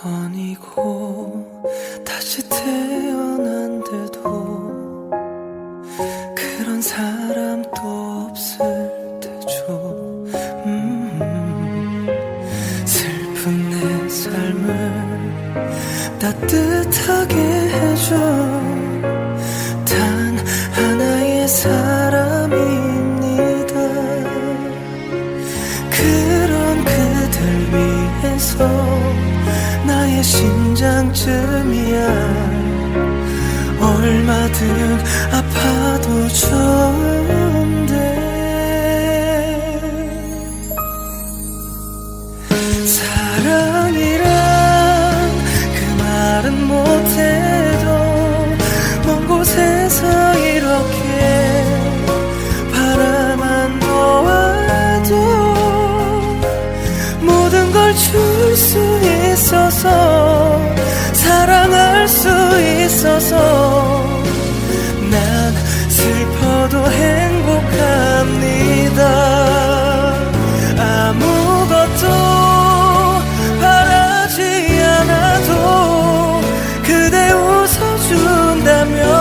아니고 다시 태어난데도 그런 사람도 없을 테죠. 음, 슬픈 내 삶을 따뜻하게 해줘. 줄 수 있어서 사랑할 수 있어서 난 슬퍼도 행복합니다. 아무것도 바라지 않아도 그대 웃어준다면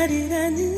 나를 아는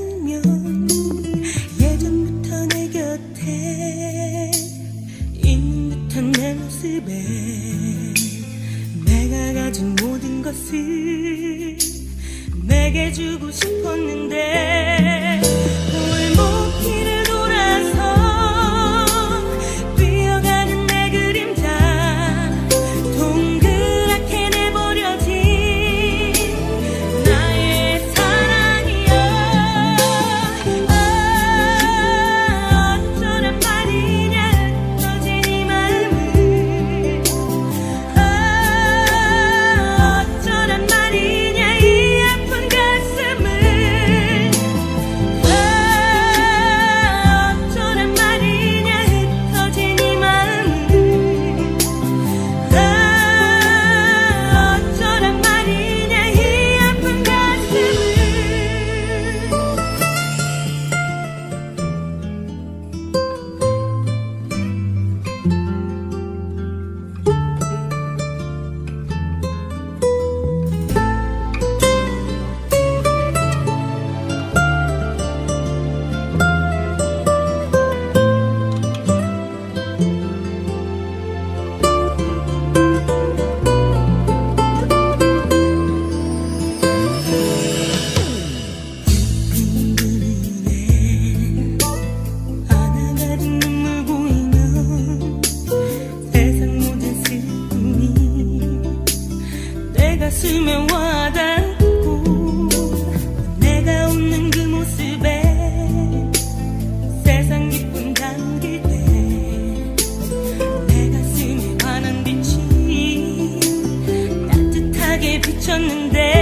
미쳤는데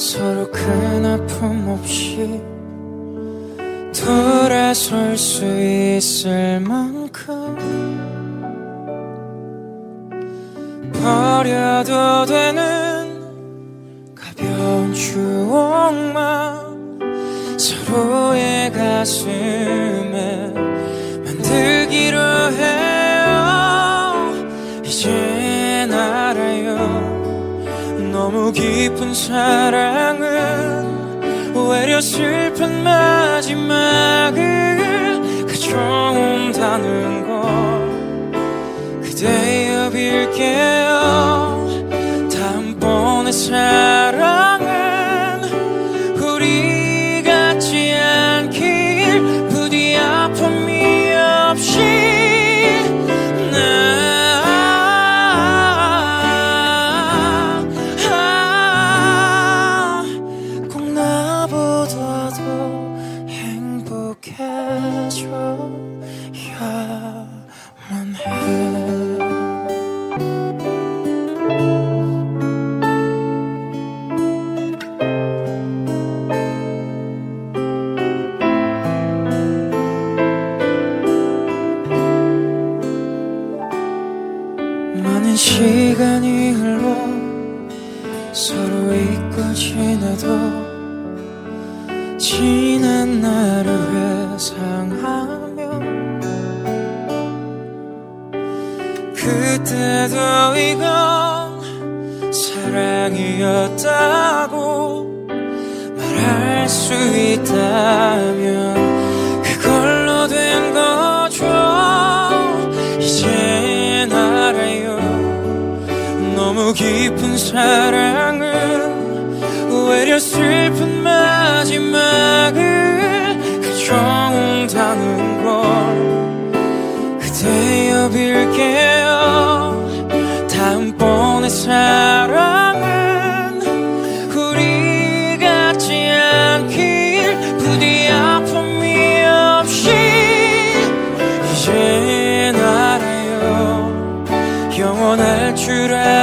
서로 큰 아픔 없이 돌아설 수 있을 만큼 버려도 되는 가벼운 추억만 서로의 가슴 너무 깊은 사랑은 오히려 슬픈 마지막을 가져온다는 걸 그대여 빌게요. 다음번의 사 많은 시간이 흘러 서로 잊고 지내도 지난 날을 회상하며 그때도 이건 사랑이었다고 말할 수 있다면 사랑은 오히려 슬픈 마지막을 가져온다는 걸 그대여 빌게요. 다음번의 사랑은 우리 같지 않길 부디 아픔이 없이 이젠 알아요. 영원할 줄 알았던